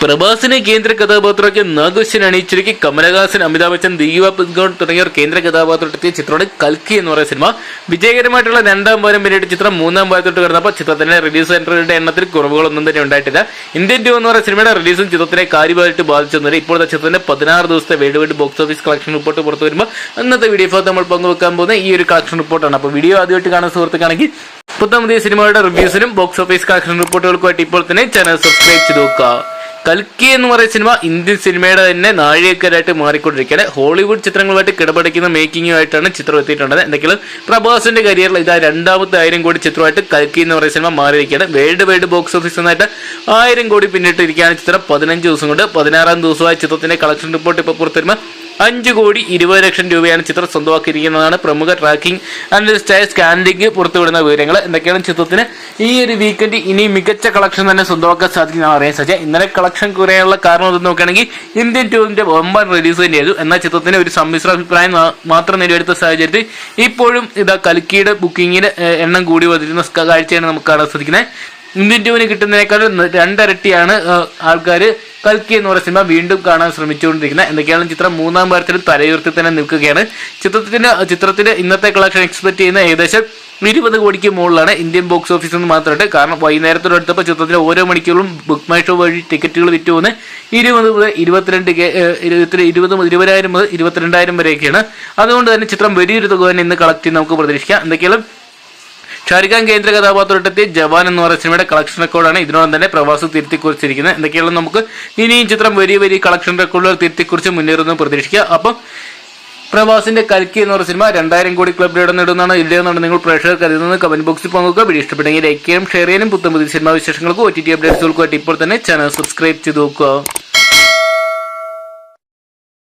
പ്രഭാസിനെ കേന്ദ്ര കഥാപാത്രമാക്കി നാഗോശൻ അണിയിച്ചിരിക്കും കമലഹാസൻ അമിതാഭ് ബച്ചൻ ദീപ പദ്ഗോൺ തുടങ്ങിയവർ കേന്ദ്ര കഥാപാത്രത്തിൽ ചിത്രമാണ് കൽക്കി എന്ന് പറയുന്ന സിനിമ. വിജയകരമായിട്ടുള്ള രണ്ടാം വാരം പിന്നീട് ചിത്രം മൂന്നാം വാരത്തോട്ട് കിടന്നപ്പോൾ ചിത്രത്തിന്റെ റിലീസ് സെന്ററുകളുടെ എണ്ണത്തിൽ കുറവുകളൊന്നും തന്നെ ഉണ്ടായിട്ടില്ല. ഇന്ത്യൻ ടു എന്ന് പറയുന്ന സിനിമയുടെ റിലീസും ചിത്രത്തിനെ കാര്യമായിട്ട് ബാധിച്ചെന്നില്ല ഇപ്പോഴത്തെ ചിത്രത്തിന്റെ പതിനാറ് ദിവസത്തെ world wide box office collection report പുറത്തു വരുമ്പോൾ അന്നത്തെ വീഡിയോ ഭാഗത്ത് നമ്മൾ പങ്കുവെക്കാൻ പോകുന്ന ഈ ഒരു കളക്ഷൻ റിപ്പോർട്ടാണ് അപ്പോൾ വീഡിയോ ആദ്യമായിട്ട് കാണുന്ന സുഹൃത്തുക്കാണെങ്കിൽ പുത്തമതി സിനിമകളുടെ റിവ്യൂസിനും ബോക്സ് ഓഫീസ് കളക്ഷൻ റിപ്പോർട്ടുകൾക്കുമായിട്ട് ഇപ്പോൾ തന്നെ ചാനൽ സബ്സ്ക്രൈബ് ചെയ്ത് നോക്കുക. കൽക്കി എന്ന് പറയുന്ന സിനിമ ഇന്ത്യൻ സിനിമയുടെ തന്നെ നാഴികക്കരായിട്ട് മാറിക്കൊണ്ടിരിക്കുകയാണ്. ഹോളിവുഡ് ചിത്രങ്ങളുമായിട്ട് കിടപടിക്കുന്ന മേക്കിങ്ങുമായിട്ടാണ് ചിത്രം എത്തിയിട്ടുള്ളത്. എന്തെങ്കിലും പ്രഭാസിന്റെ കരിയറിൽ ഇതാ രണ്ടാമത്തെ ആയിരം കോടി ചിത്രമായിട്ട് കൽക്കി എന്ന് പറയുന്ന സിനിമ മാറിയിരിക്കുകയാണ്. വേൾഡ് വൈഡ് ബോക്സ് ഓഫീസിൽ എന്നായിട്ട് ആയിരം കോടി പിന്നിട്ടിരിക്കുകയാണ് ചിത്രം. പതിനഞ്ച് ദിവസം കൊണ്ട് പതിനാറാം ദിവസമായ ചിത്രത്തിന്റെ കളക്ഷൻ റിപ്പോർട്ട് ഇപ്പോൾ പുറത്തുവരുമ്പോൾ അഞ്ച് കോടി ഇരുപത് ലക്ഷം രൂപയാണ് ചിത്രം സ്വന്തമാക്കിയിരിക്കുന്നതാണ്. പ്രമുഖ ട്രാക്കിംഗ് അനലിസ്റ്റായ സ്കാൻഡിംഗ് പുറത്തുവിടുന്ന വിവരങ്ങൾ. എന്തൊക്കെയാണ് ചിത്രത്തിന് ഈ ഒരു വീക്കെൻഡ് ഇനി മികച്ച കളക്ഷൻ തന്നെ സ്വന്തമാക്കാൻ സാധിക്കുന്ന അറിയാൻ സാധിച്ചത്. ഇന്നലെ കളക്ഷൻ കുറയാനുള്ള കാരണം എന്ന് നോക്കുകയാണെങ്കിൽ ഇന്ത്യൻ ടൂറിന്റെ ഒമ്പൻ റിലീസ് തന്നെയായിരുന്നു എന്നാൽ ചിത്രത്തിന് ഒരു സമ്മിശ്ര അഭിപ്രായം മാത്രം നേടിയെടുത്ത സാഹചര്യത്തിൽ ഇപ്പോഴും ഇതാ കൽക്കിയുടെ ബുക്കിങ്ങിന് എണ്ണം കൂടി വന്നിരുന്ന കാഴ്ചയാണ് നമുക്ക് കാണാൻ സാധിക്കുന്നത്. ഇന്ത്യൻ ടൂവിന് കിട്ടുന്നതിനേക്കാൾ രണ്ടരട്ടിയാണ് ആൾക്കാർ കൽക്കി എന്ന് പറയുന്ന സിനിമ വീണ്ടും കാണാൻ ശ്രമിച്ചുകൊണ്ടിരിക്കുന്ന എന്തൊക്കെയാണ് ചിത്രം മൂന്നാം വാരത്തിൽ തലയുയർത്തി തന്നെ നിൽക്കുകയാണ്. ചിത്രത്തിന്റെ ചിത്രത്തിന്റെ ഇന്നത്തെ കളക്ഷൻ എക്സ്പെക്ട് ചെയ്യുന്ന ഏകദേശം ഇരുപത് കോടിക്ക് മുകളിലാണ് ഇന്ത്യൻ ബോക്സ് ഓഫീസിൽ നിന്ന് മാത്രമായിട്ട്. കാരണം വൈകുന്നേരത്തോട് അടുത്തപ്പോൾ ചിത്രത്തിന്റെ ഓരോ മണിക്കൂറും ബുക്ക് മൈ ഷോ വഴി ടിക്കറ്റുകൾ വിറ്റ് പോകുന്ന ഇരുപത് മുതൽ ഇരുപത്തിരണ്ട് ഇരുപത്തി ഇരുപത് ഇരുപതിനായിരം മുതൽ ഇരുപത്തിരണ്ടായിരം വരെയൊക്കെയാണ്. അതുകൊണ്ട് തന്നെ ചിത്രം വലിയൊരു തുക തന്നെ ഇന്ന് കളക്ട് ചെയ്ത് നമുക്ക് പ്രതീക്ഷിക്കാം. എന്തൊക്കെയാണ് ഷാരിഖ് ഖാൻ കേന്ദ്ര കഥാപാത്രത്തെത്തി ജവാൻ എന്ന് പറയുന്ന സിനിമയുടെ കളക്ഷൻ റെക്കോർഡാണ് ഇതിനോടൊപ്പം തന്നെ പ്രവാസ് തിരുത്തിക്കുറിച്ചിരിക്കുന്നത്. എന്തൊക്കെയാണ് നമുക്ക് ഇനിയും ചിത്രം വലിയ വലിയ കളക്ഷൻ റെക്കോർഡുകൾ തിരുത്തിക്കുറിച്ച് മുന്നേറുന്നു പ്രതീക്ഷിക്കുക. അപ്പം പ്രവാസിന്റെ കൽക്കി എന്ന് പറയുന്ന സിനിമ രണ്ടായിരം കോടി ക്ലബ് ഇടം നേടുന്നതാണ്. ഇല്ലയെന്നാണ് നിങ്ങൾ പ്രേക്ഷകർ കരുതുന്നത് കമന്റ് ബോക്സിൽ പങ്കുവെക്കുക. വീഡിയോ ഇഷ്ടപ്പെട്ടെങ്കിൽ ലൈക്ക് ചെയ്യാനും ഷെയർ ചെയ്യാനും. പുത്തം പുതിയ സിനിമാ വിശേഷങ്ങൾക്കും ഒ ടി ടി അപ്ഡേറ്റ്സുകൾക്കുമായിട്ട് ഇപ്പോൾ തന്നെ ചാനൽ സബ്സ്ക്രൈബ് ചെയ്ത് നോക്കുക.